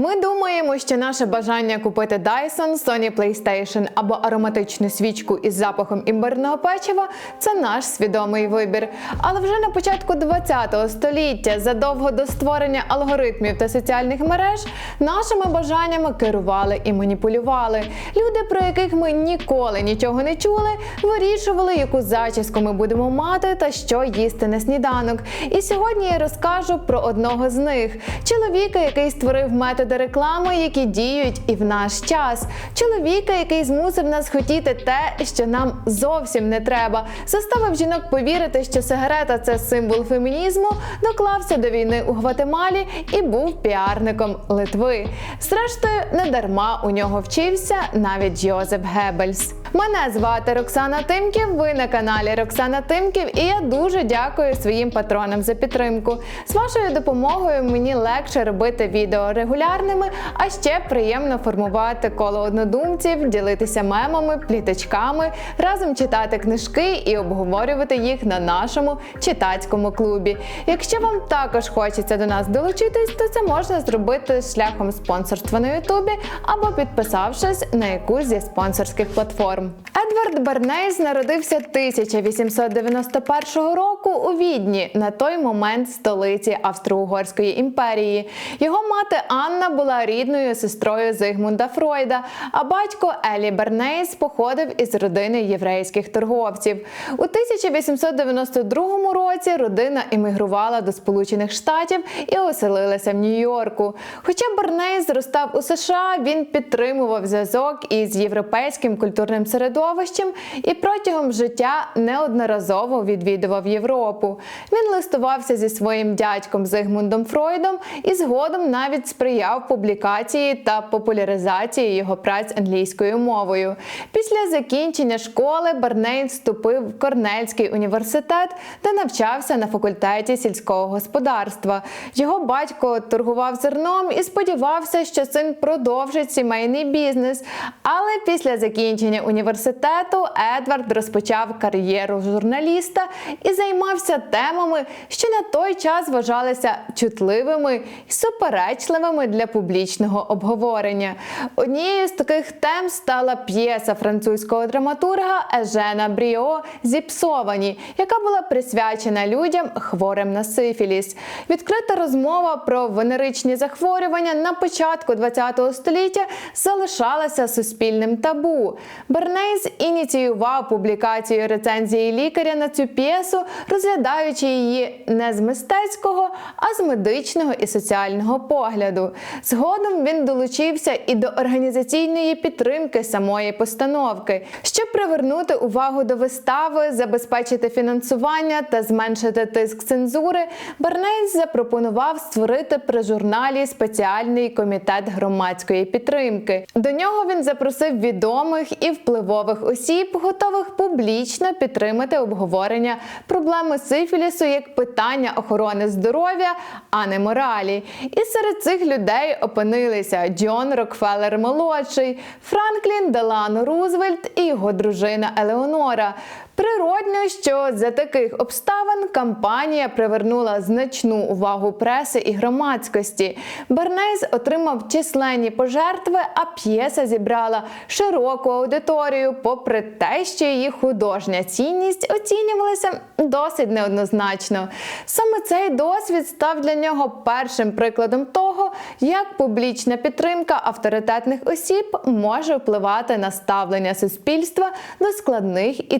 Ми думаємо, що наше бажання купити Dyson, Sony PlayStation або ароматичну свічку із запахом імбирного печива це наш свідомий вибір. Але вже на початку 20-го століття, задовго до створення алгоритмів та соціальних мереж, нашими бажаннями керували і маніпулювали. Люди, про яких ми ніколи нічого не чули, вирішували, яку зачіску ми будемо мати та що їсти на сніданок. І сьогодні я розкажу про одного з них чоловіка, який створив методи реклами, які діють і в наш час. Чоловіка, який змусив нас хотіти те, що нам зовсім не треба, заставив жінок повірити, що сигарета це символ фемінізму, доклався до війни у Гватемалі і був піарником Литви. Зрештою, не дарма у нього вчився навіть Йозеф Геббельс. Мене звати Роксана Тимків. Ви на каналі Роксана Тимків, і я дуже дякую своїм патронам за підтримку. З вашою допомогою мені легше робити відео регулярними, а ще приємно формувати коло однодумців, ділитися мемами, пліточками, разом читати книжки і обговорювати їх на нашому читацькому клубі. Якщо вам також хочеться до нас долучитись, то це можна зробити шляхом спонсорства на Ютубі або підписавшись на якусь зі спонсорських платформ. Едвард Бернейс народився 1891 року у Відні, на той момент столиці Австро-Угорської імперії. Його мати Анна була рідною сестрою Зигмунда Фройда, а батько Елі Бернейс походив із родини єврейських торговців. У 1892 році родина емігрувала до Сполучених Штатів і оселилася в Нью-Йорку. Хоча Бернейс зростав у США, він підтримував зв'язок із європейським культурним середовищем і протягом життя неодноразово відвідував Європу. Він листувався зі своїм дядьком Зигмундом Фройдом і згодом навіть сприяв публікації та популяризації його праць англійською мовою. Після закінчення школи Бернейн вступив в Корнельський університет, де навчався на факультеті сільського господарства. Його батько торгував зерном і сподівався, що син продовжить сімейний бізнес. Але після закінчення університету Едвард розпочав кар'єру журналіста і займався темами, що на той час вважалися чутливими і суперечливими для публічного обговорення. Однією з таких тем стала п'єса французького драматурга Ежена Бріо Зіпсовані, яка була присвячена людям хворим на сифіліс. Відкрита розмова про венеричні захворювання на початку ХХ століття залишалася суспільним табу. Бернейс ініціював публікацію рецензії лікаря на цю п'єсу, розглядаючи її не з мистецького, а з медичного і соціального погляду. Згодом він долучився і до організаційної підтримки самої постановки, щоб привернути увагу до вистави, забезпечити фінансування та зменшити тиск цензури. Бернейс запропонував створити при журналі спеціальний комітет громадської підтримки. До нього він запросив відомих і впливових осіб, готових публічно підтримати обговорення проблеми сифілісу як питання охорони здоров'я, а не моралі. І серед цих людей опинилися Джон Рокфеллер молодший, Франклін Делано Рузвельт і його дружина Елеонора. Природно, що за таких обставин кампанія привернула значну увагу преси і громадськості. Бернейс отримав численні пожертви, а п'єса зібрала широку аудиторію, попри те, що її художня цінність оцінювалася досить неоднозначно. Саме цей досвід став для нього першим прикладом того, як публічна підтримка авторитетних осіб може впливати на ставлення суспільства до складних і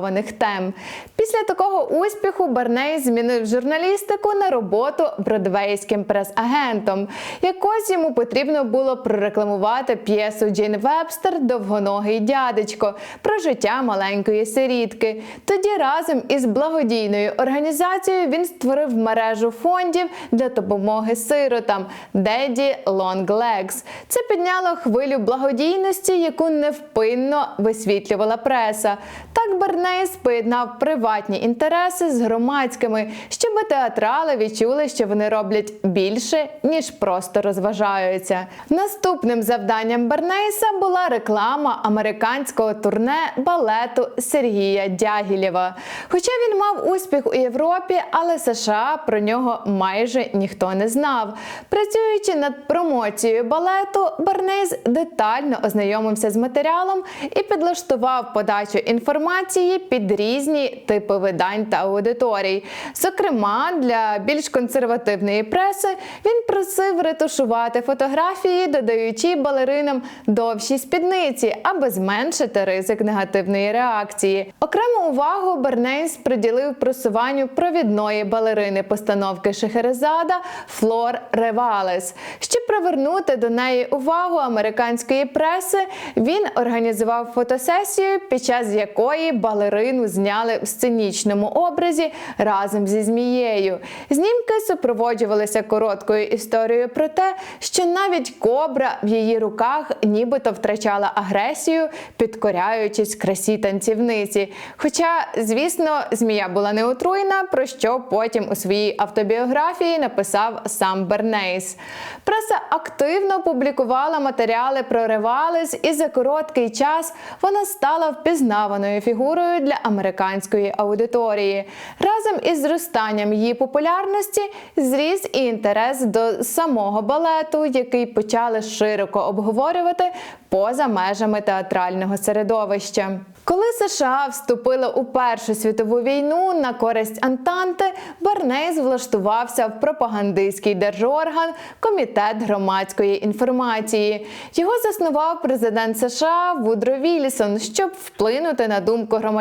табойованих тем. Після такого успіху Барней змінив журналістику на роботу бродвейським прес-агентом. Якось йому потрібно було прорекламувати п'єсу Джейн Вебстер Довгоногий дядечко про життя маленької сирітки. Тоді разом із благодійною організацією він створив мережу фондів для допомоги сиротам Daddy Long Legs. Це підняло хвилю благодійності, яку невпинно висвітлювала преса. Так Берней Бернейс поєднав приватні інтереси з громадськими, щоб театрали відчули, що вони роблять більше ніж просто розважаються. Наступним завданням Бернейса була реклама американського турне балету Сергія Дягілєва. Хоча він мав успіх у Європі, але США про нього майже ніхто не знав. Працюючи над промоцією балету, Бернейс детально ознайомився з матеріалом і підлаштував подачу інформації під різні типи видань та аудиторій. Зокрема, для більш консервативної преси він просив ретушувати фотографії, додаючи балеринам довші спідниці, аби зменшити ризик негативної реакції. Окрему увагу Бернейс приділив просуванню провідної балерини постановки Шехерезада Флор Ревалес. Щоб привернути до неї увагу американської преси, він організував фотосесію, під час якої балерину зняли в сценічному образі разом зі змією. Знімки супроводжувалися короткою історією про те, що навіть кобра в її руках нібито втрачала агресію, підкоряючись красі танцівниці. Хоча, звісно, змія була не отруєна, про що потім у своїй автобіографії написав сам Бернейс. Преса активно публікувала матеріали про Ревалес, і за короткий час вона стала впізнаваною фігурою для американської аудиторії. Разом із зростанням її популярності зріс і інтерес до самого балету, який почали широко обговорювати поза межами театрального середовища. Коли США вступили у Першу світову війну на користь Антанти, Бернейс влаштувався в пропагандистський держорган Комітет громадської інформації. Його заснував президент США Вудро Вільсон, щоб вплинути на думку громадян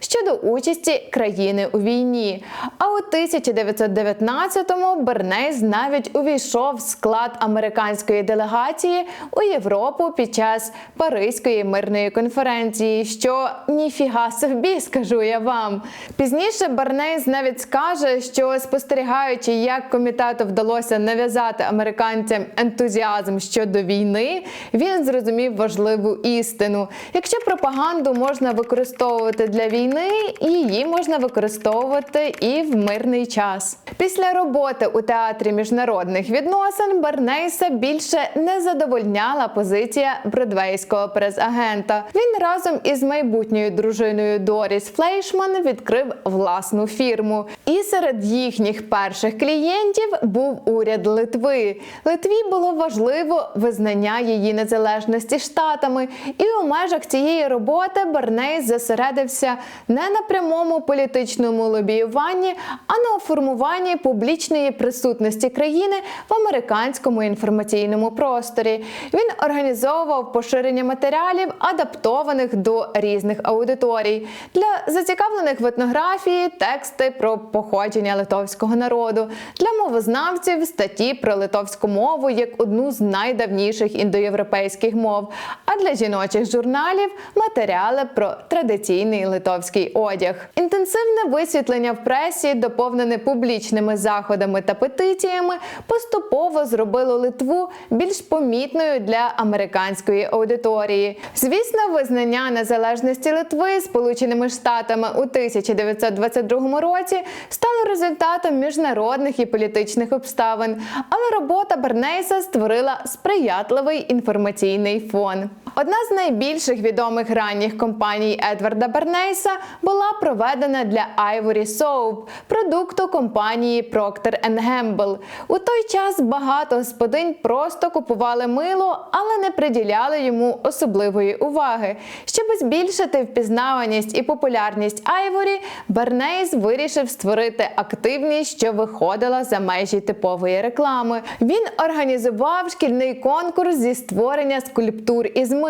щодо участі країни у війні. А у 1919-му Бернейс навіть увійшов в склад американської делегації у Європу під час Паризької мирної конференції. Що ніфіга собі, скажу я вам. Пізніше Бернейс навіть скаже, що спостерігаючи, як комітету вдалося нав'язати американцям ентузіазм щодо війни, він зрозумів важливу істину. Якщо пропаганду можна використовувати для війни, її можна використовувати і в мирний час. Після роботи у театрі міжнародних відносин Бернейса більше не задовольняла позиція бродвейського прес-агента. Він разом із майбутньою дружиною Доріс Флейшман відкрив власну фірму. І серед їхніх перших клієнтів був уряд Литви. Литві було важливо визнання її незалежності штатами, і у межах цієї роботи Бернейс зосередився не на прямому політичному лобіюванні, а на формуванні публічної присутності країни в американському інформаційному просторі. Він організовував поширення матеріалів, адаптованих до різних аудиторій. Для зацікавлених в етнографії тексти про походження литовського народу, для мовознавців статті про литовську мову як одну з найдавніших індоєвропейських мов. А для жіночих журналів матеріали про традиційний литовський одяг. Інтенсивне висвітлення в пресі, доповнене публічними заходами та петиціями, поступово зробило Литву більш помітною для американської аудиторії. Звісно, визнання незалежності Литви Сполученими Штатами у 1922 році стало результатом міжнародних і політичних обставин, але робота Бернейса створила сприятливий інформаційний фон. Одна з найбільших відомих ранніх компаній Едварда Бернейса була проведена для Ivory Soap, продукту компанії Procter Gamble. У той час багато господинь просто купували мило, але не приділяли йому особливої уваги. Щоб збільшити впізнаваність і популярність Айворі, Бернейс вирішив створити активність, що виходила за межі типової реклами. Він організував шкільний конкурс зі створення скульптур із мила.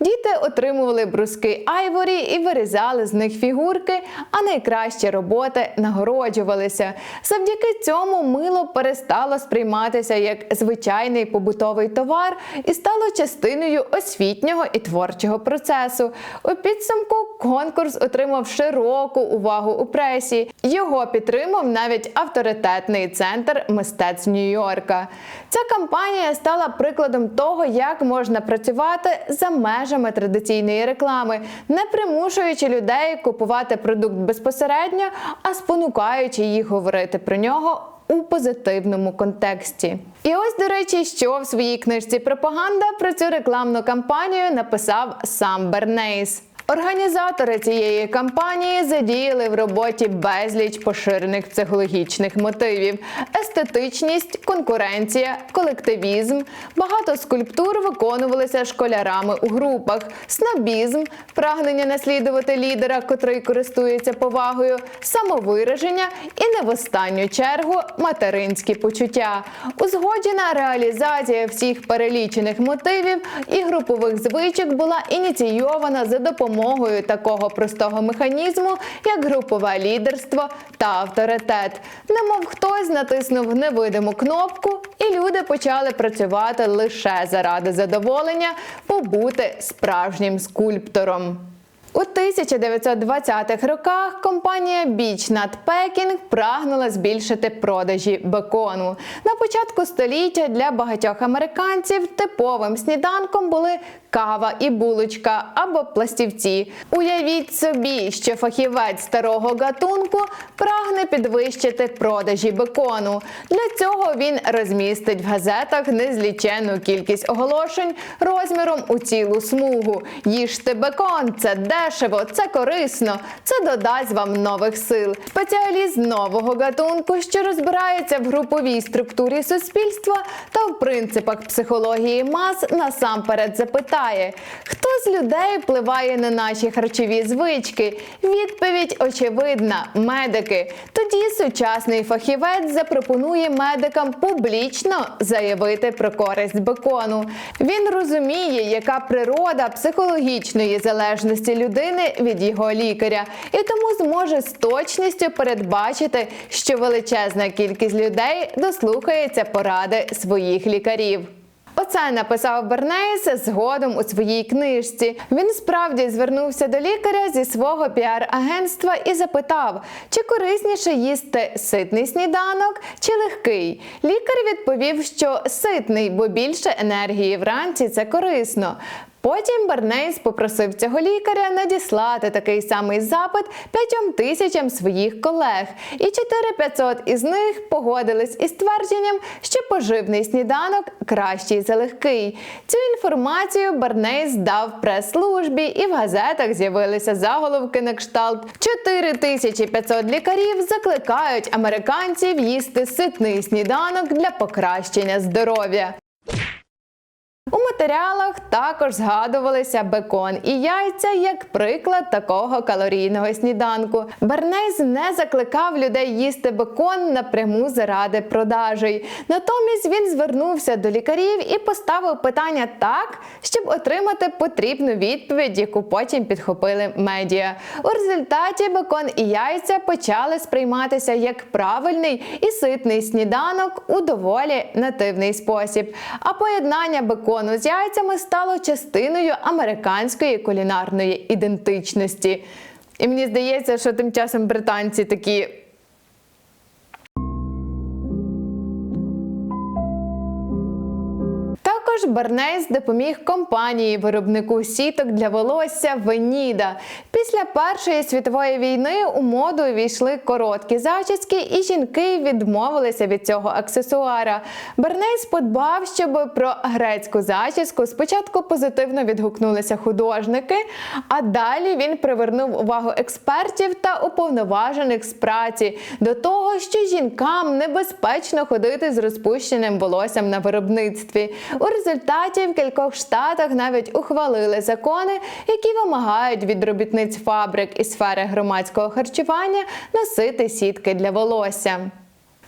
Діти отримували бруски Айворі і вирізали з них фігурки, а найкращі роботи нагороджувалися. Завдяки цьому мило перестало сприйматися як звичайний побутовий товар і стало частиною освітнього і творчого процесу. У підсумку конкурс отримав широку увагу у пресі. Його підтримав навіть авторитетний центр мистецтв Нью-Йорка. Ця кампанія стала прикладом того, як можна працювати за межами традиційної реклами, не примушуючи людей купувати продукт безпосередньо, а спонукаючи їх говорити про нього у позитивному контексті. І ось, до речі, що в своїй книжці Пропаганда про цю рекламну кампанію написав сам Бернейс. Організатори цієї кампанії задіяли в роботі безліч поширених психологічних мотивів: естетичність, конкуренція, колективізм. Багато скульптур виконувалися школярами у групах, снобізм, прагнення наслідувати лідера, котрий користується повагою, самовираження і не в останню чергу материнські почуття. Узгоджена реалізація всіх перелічених мотивів і групових звичок була ініційована за допомогою такого простого механізму, як групове лідерство та авторитет. Немов хтось натиснув невидиму кнопку, і люди почали працювати лише заради задоволення побути справжнім скульптором. У 1920-х роках компанія Beach Nut Packing прагнула збільшити продажі бекону. На початку століття для багатьох американців типовим сніданком були кава і булочка або пластівці. Уявіть собі, що фахівець старого гатунку прагне підвищити продажі бекону. Для цього він розмістить в газетах незліченну кількість оголошень розміром у цілу смугу. Їжте бекон, це дешево, це корисно, це додасть вам нових сил. Спеціаліст нового гатунку, що розбирається в груповій структурі суспільства та в принципах психології мас, насамперед запитає, хто з людей впливає на наші харчові звички. Відповідь очевидна: медики. Тоді сучасний фахівець запропонує медикам публічно заявити про користь бекону. Він розуміє, яка природа психологічної залежності людини від його лікаря, і тому зможе з точністю передбачити, що величезна кількість людей дослухається поради своїх лікарів. Оце написав Бернейс згодом у своїй книжці. Він справді звернувся до лікаря зі свого піар-агентства і запитав, чи корисніше їсти ситний сніданок чи легкий. Лікар відповів, що ситний, бо більше енергії вранці це корисно. Потім Бернейс попросив цього лікаря надіслати такий самий запит п'ятьом тисячам своїх колег, і 4500 із них погодились із твердженням, що поживний сніданок кращий за легкий. Цю інформацію Бернейс дав прес-службі, і в газетах з'явилися заголовки на кшталт 4500 лікарів закликають американців їсти ситний сніданок для покращення здоров'я. У матеріалах також згадувалися бекон і яйця як приклад такого калорійного сніданку. Бернейз не закликав людей їсти бекон напряму заради продажей. Натомість він звернувся до лікарів і поставив питання так, щоб отримати потрібну відповідь, яку потім підхопили медіа. У результаті бекон і яйця почали сприйматися як правильний і ситний сніданок у доволі нативний спосіб. А поєднання бекону з яйцями стало частиною американської кулінарної ідентичності. І мені здається, що тим часом британці такі. Також Бернейс допоміг компанії виробнику сіток для волосся Веніда. Після Першої світової війни у моду війшли короткі зачіски, і жінки відмовилися від цього аксесуара. Бернейс подбав, щоб про грецьку зачіску спочатку позитивно відгукнулися художники, а далі він привернув увагу експертів та уповноважених з праці до того, що жінкам небезпечно ходити з розпущеним волоссям на виробництві. У результаті в кількох штатах навіть ухвалили закони, які вимагають від робітниць фабрик і сфери громадського харчування носити сітки для волосся.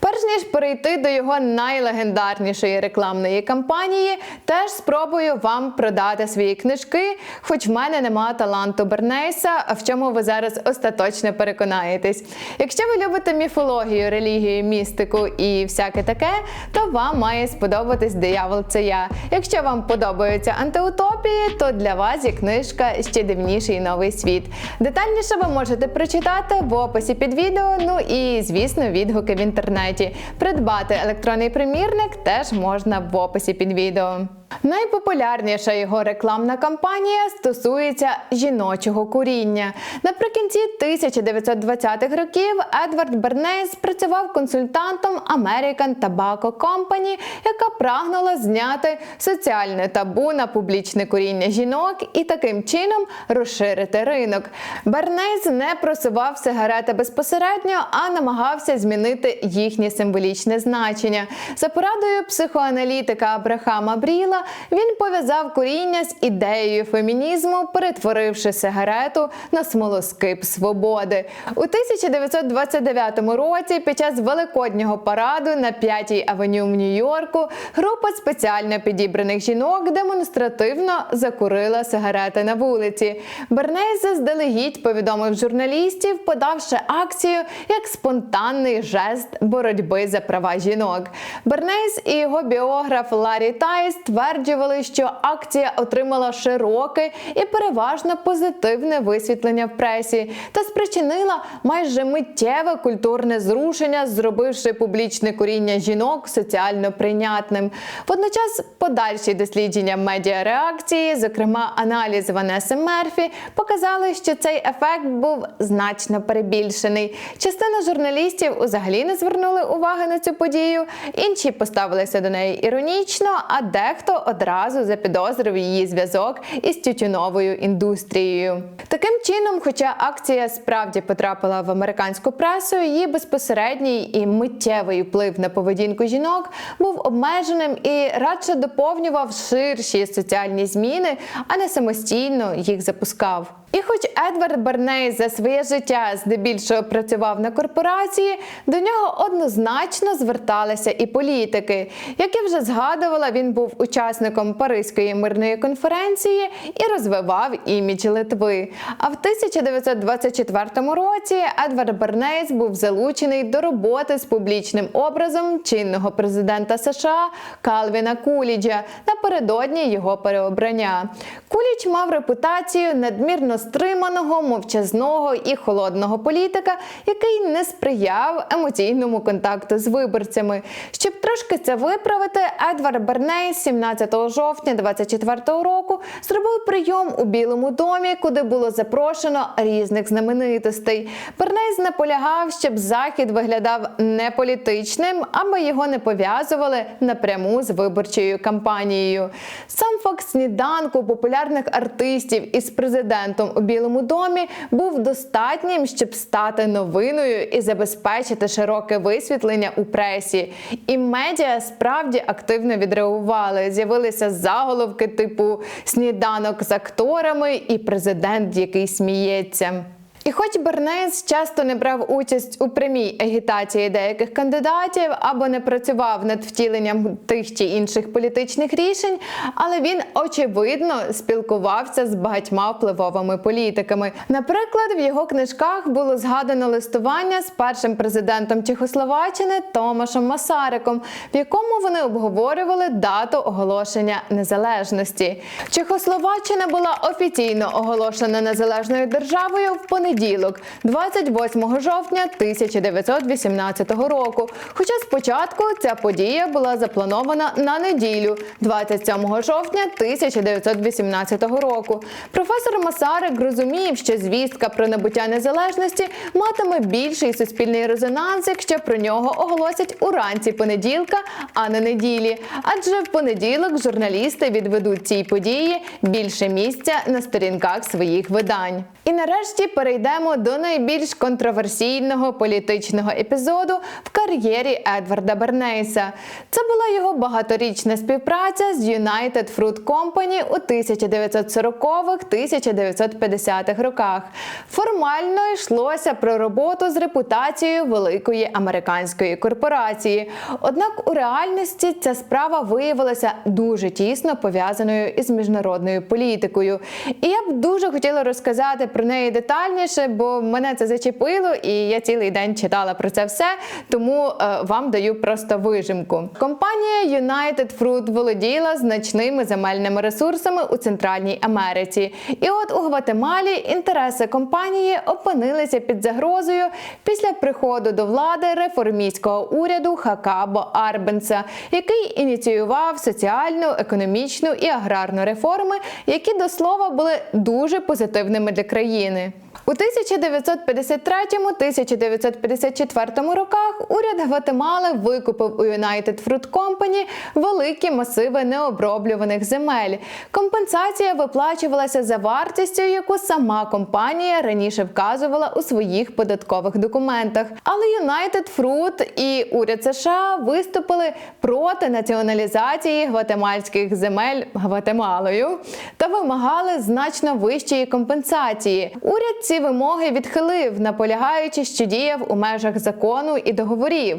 Перш ніж перейти до його найлегендарнішої рекламної кампанії, теж спробую вам продати свої книжки, хоч в мене нема таланту Бернейса, в чому ви зараз остаточно переконаєтесь. Якщо ви любите міфологію, релігію, містику і всяке таке, то вам має сподобатись диявол це я. Якщо вам подобаються антиутопії, то для вас є книжка Ще дивніший новий світ. Детальніше ви можете прочитати в описі під відео, ну і звісно, відгуки в інтернеті. Придбати електронний примірник теж можна в описі під відео. Найпопулярніша його рекламна кампанія стосується жіночого куріння. Наприкінці 1920-х років Едвард Бернейс працював консультантом American Tobacco Company, яка прагнула зняти соціальне табу на публічне куріння жінок і таким чином розширити ринок. Бернейс не просував сигарети безпосередньо, а намагався змінити їхнє символічне значення. За порадою психоаналітика Абрахама Бріла він пов'язав куріння з ідеєю фемінізму, перетворивши сигарету на смолоскип свободи. У 1929 році, під час великоднього параду на 5-й авеню в Нью-Йорку, група спеціально підібраних жінок демонстративно закурила сигарети на вулиці. Бернейс заздалегідь повідомив журналістів, подавши акцію як спонтанний жест боротьби за права жінок. Бернейс і його біограф Ларі Тайс стверджували, що акція отримала широке і переважно позитивне висвітлення в пресі та спричинила майже миттєве культурне зрушення, зробивши публічне куріння жінок соціально прийнятним. Водночас подальші дослідження медіареакції, зокрема аналіз Ванеси Мерфі, показали, що цей ефект був значно перебільшений. Частина журналістів взагалі не звернули уваги на цю подію, інші поставилися до неї іронічно, а дехто одразу запідозрив її зв'язок із тютюновою індустрією. Таким чином, хоча акція справді потрапила в американську пресу, її безпосередній і миттєвий вплив на поведінку жінок був обмеженим і радше доповнював ширші соціальні зміни, а не самостійно їх запускав. І хоч Едвард Берней за своє життя здебільшого працював на корпорації, до нього однозначно зверталися і політики. Як я вже згадувала, він був учасником Паризької мирної конференції і розвивав імідж Литви. А в 1924 році Едвард Бернейс був залучений до роботи з публічним образом чинного президента США Калвіна Куліджа напередодні його переобрання. Куліч мав репутацію надмірно стриманого, мовчазного і холодного політика, який не сприяв емоційному контакту з виборцями. Щоб трошки це виправити, Едвард Берней 17 жовтня 24 року зробив прийом у Білому домі, куди було запрошено різних знаменитостей. Бернейс наполягав, щоб захід виглядав не політичним, аби його не пов'язували напряму з виборчою кампанією. Сам факт сніданку популярних артистів із президентом у Білому домі був достатнім, щоб стати новиною і забезпечити широке висвітлення у пресі. І медіа справді активно відреагували. З'явилися заголовки типу Сніданок з акторами і президент, який сміється. І хоч Бернейс часто не брав участь у прямій агітації деяких кандидатів або не працював над втіленням тих чи інших політичних рішень, але він очевидно спілкувався з багатьма впливовими політиками. Наприклад, в його книжках було згадано листування з першим президентом Чехословаччини Томашем Масариком, в якому вони обговорювали дату оголошення незалежності. Чехословаччина була офіційно оголошена незалежною державою в понеділок понеділок, 28 жовтня 1918 року. Хоча спочатку ця подія була запланована на неділю, 27 жовтня 1918 року. Професор Масарик розумів, що звістка про набуття незалежності матиме більший суспільний резонанс, якщо про нього оголосять уранці понеділка, а не неділі. Адже в понеділок журналісти відведуть цій події більше місця на сторінках своїх видань. І нарешті перейдемо до найбільш контроверсійного політичного епізоду в кар'єрі Едварда Бернейса. Це була його багаторічна співпраця з United Fruit Company у 1940-1950-х роках. Формально йшлося про роботу з репутацією великої американської корпорації. Однак у реальності ця справа виявилася дуже тісно пов'язаною із міжнародною політикою. І я б дуже хотіла розказати про неї детальніше бо мене це зачепило, і я цілий день читала про це все. Тому е, вам даю просто вижимку. Компанія United Fruit володіла значними земельними ресурсами у Центральній Америці. І от у Гватемалі інтереси компанії опинилися під загрозою після приходу до влади реформістського уряду Хакабо Арбенса, який ініціював соціальну, економічну і аграрну реформи, які до слова були дуже позитивними для країни. України. У 1953-1954 роках уряд Гватемали викупив у United Fruit Company великі масиви необроблюваних земель. Компенсація виплачувалася за вартістю, яку сама компанія раніше вказувала у своїх податкових документах. Але United Fruit і уряд США виступили проти націоналізації гватемальських земель Гватемалою та вимагали значно вищої компенсації. Уряд ці вимоги відхилив, наполягаючи, що діяв у межах закону і договорів.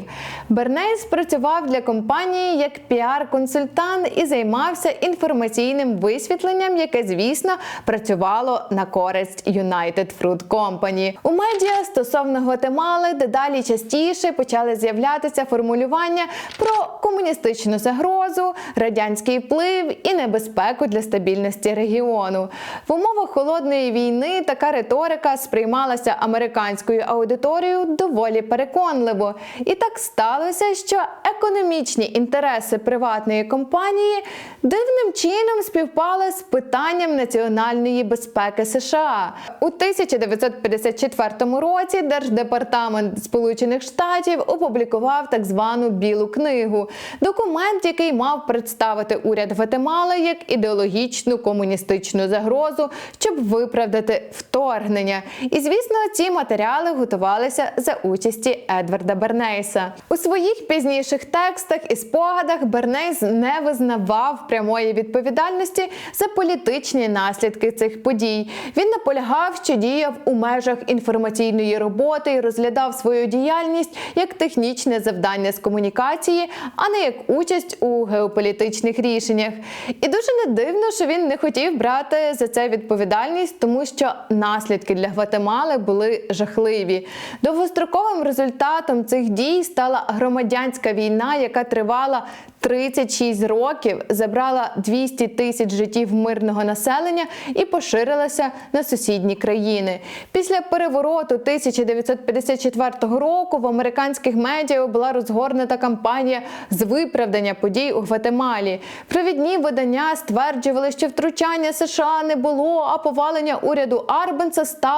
Бернейс працював для компанії як піар-консультант і займався інформаційним висвітленням, яке, звісно, працювало на користь United Fruit Company. У медіа стосовно Гватемали дедалі частіше почали з'являтися формулювання про комуністичну загрозу, радянський вплив і небезпеку для стабільності регіону. В умовах холодної війни така риторика сприймалася американською аудиторією доволі переконливо. І так сталося, що економічні інтереси приватної компанії дивним чином співпали з питанням національної безпеки США. У 1954 році Держдепартамент Сполучених Штатів опублікував так звану Білу книгу, документ, який мав представити уряд Гватемали як ідеологічну комуністичну загрозу, щоб виправдати вторгнення. І звісно, ці матеріали готувалися за участі Едварда Бернейса. У своїх пізніших текстах і спогадах Бернейс не визнавав прямої відповідальності за політичні наслідки цих подій. Він наполягав, що діяв у межах інформаційної роботи і розглядав свою діяльність як технічне завдання з комунікації, а не як участь у геополітичних рішеннях. І дуже не дивно, що він не хотів брати за це відповідальність, тому що наслідки для Гватемали були жахливі. Довгостроковим результатом цих дій стала громадянська війна, яка тривала 36 років, забрала 200 тисяч життів мирного населення і поширилася на сусідні країни. Після перевороту 1954 року в американських медіа була розгорнута кампанія з виправдання подій у Гватемалі. Провідні видання стверджували, що втручання США не було, а повалення уряду Арбенса стало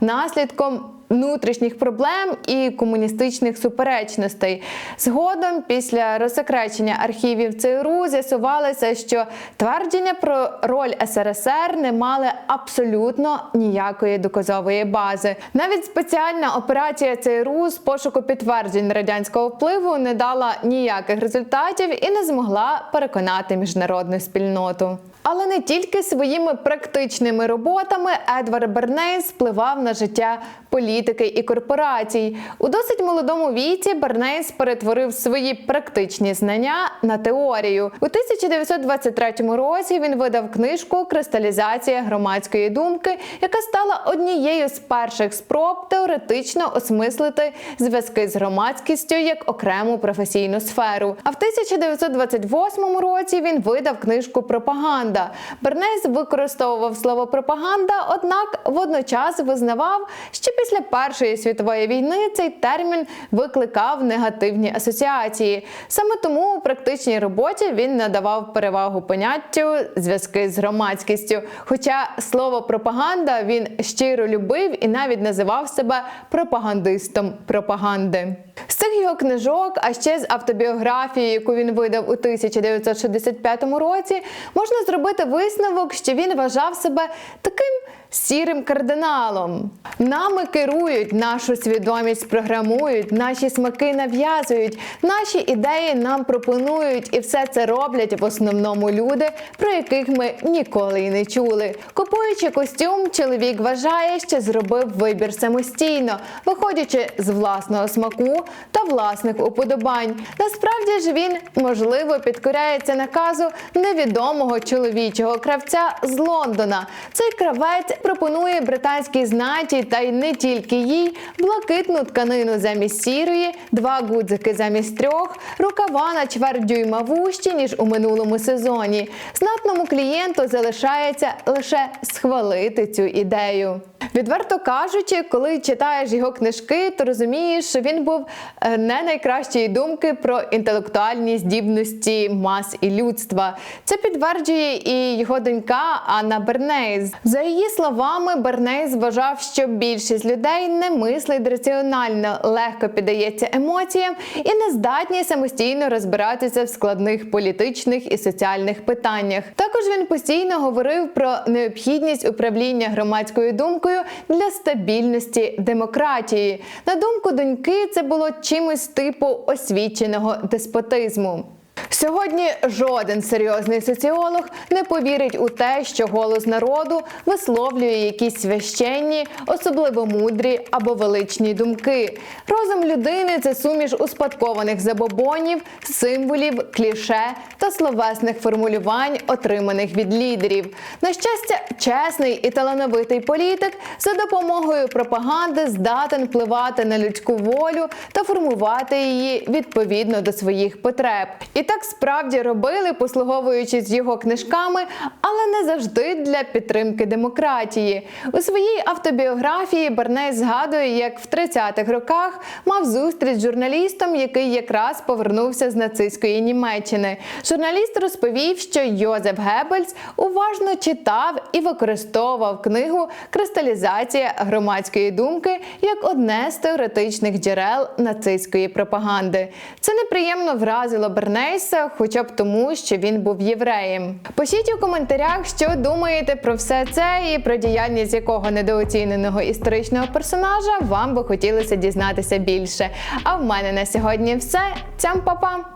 наслідком. Внутрішніх проблем і комуністичних суперечностей згодом, після розсекречення архівів ЦРУ, з'ясувалося, що твердження про роль СРСР не мали абсолютно ніякої доказової бази. Навіть спеціальна операція ЦРУ з пошуку підтверджень радянського впливу не дала ніяких результатів і не змогла переконати міжнародну спільноту. Але не тільки своїми практичними роботами Едвард Бернейс впливав на життя політики і корпорацій. У досить молодому віці Бернейс перетворив свої практичні знання на теорію. У 1923 році він видав книжку Кристалізація громадської думки, яка стала однією з перших спроб теоретично осмислити зв'язки з громадськістю як окрему професійну сферу. А в 1928 році він видав книжку Пропаганда. Бернейс використовував слово пропаганда, однак водночас визнавав, що після Першої світової війни цей термін викликав негативні асоціації. Саме тому у практичній роботі він надавав перевагу поняттю зв'язки з громадськістю. Хоча слово пропаганда він щиро любив і навіть називав себе пропагандистом пропаганди. З цих його книжок, а ще з автобіографії, яку він видав у 1965 році, можна зробити висновок, що він вважав себе таким сірим кардиналом. Нами керують, нашу свідомість програмують, наші смаки нав'язують, наші ідеї нам пропонують, і все це роблять в основному люди, про яких ми ніколи й не чули. Купуючи костюм, чоловік вважає, що зробив вибір самостійно, виходячи з власного смаку та власних уподобань. Насправді ж він можливо підкоряється наказу невідомого чоловічого кравця з Лондона. Цей кравець пропонує британській знаті, та й не тільки їй, блакитну тканину замість сірої, два гудзики замість трьох, рукава на чверть дюйма вущі, ніж у минулому сезоні. Знатному клієнту залишається лише схвалити цю ідею. Відверто кажучи, коли читаєш його книжки, то розумієш, що він був е, не найкращої думки про інтелектуальні здібності мас і людства. Це підтверджує і його донька Анна Бернейз. За її словами, Бернейз вважав, що більшість людей не мислить раціонально, легко піддається емоціям і не здатні самостійно розбиратися в складних політичних і соціальних питаннях. Також він постійно говорив про необхідність управління громадською думкою для стабільності демократії. На думку доньки, це було чимось типу освіченого деспотизму. Сьогодні жоден серйозний соціолог не повірить у те, що голос народу висловлює якісь священні, особливо мудрі або величні думки. Розум людини це суміш успадкованих забобонів, символів, кліше та словесних формулювань, отриманих від лідерів. На щастя, чесний і талановитий політик за допомогою пропаганди здатен впливати на людську волю та формувати її відповідно до своїх потреб. І так справді робили, послуговуючись його книжками, але не завжди для підтримки демократії. У своїй автобіографії Берней згадує, як в 30-х роках мав зустріч з журналістом, який якраз повернувся з нацистської Німеччини. Журналіст розповів, що Йозеф Геббельс уважно читав і використовував книгу Кристалізація громадської думки як одне з теоретичних джерел нацистської пропаганди. Це неприємно вразило Бернейса, хоча б тому, що він був євреєм. Пишіть у коментарях, що думаєте про все це і про діяльність якого недооціненого історичного персонажа вам би хотілося дізнатися більше. А в мене на сьогодні все. Цям па-па!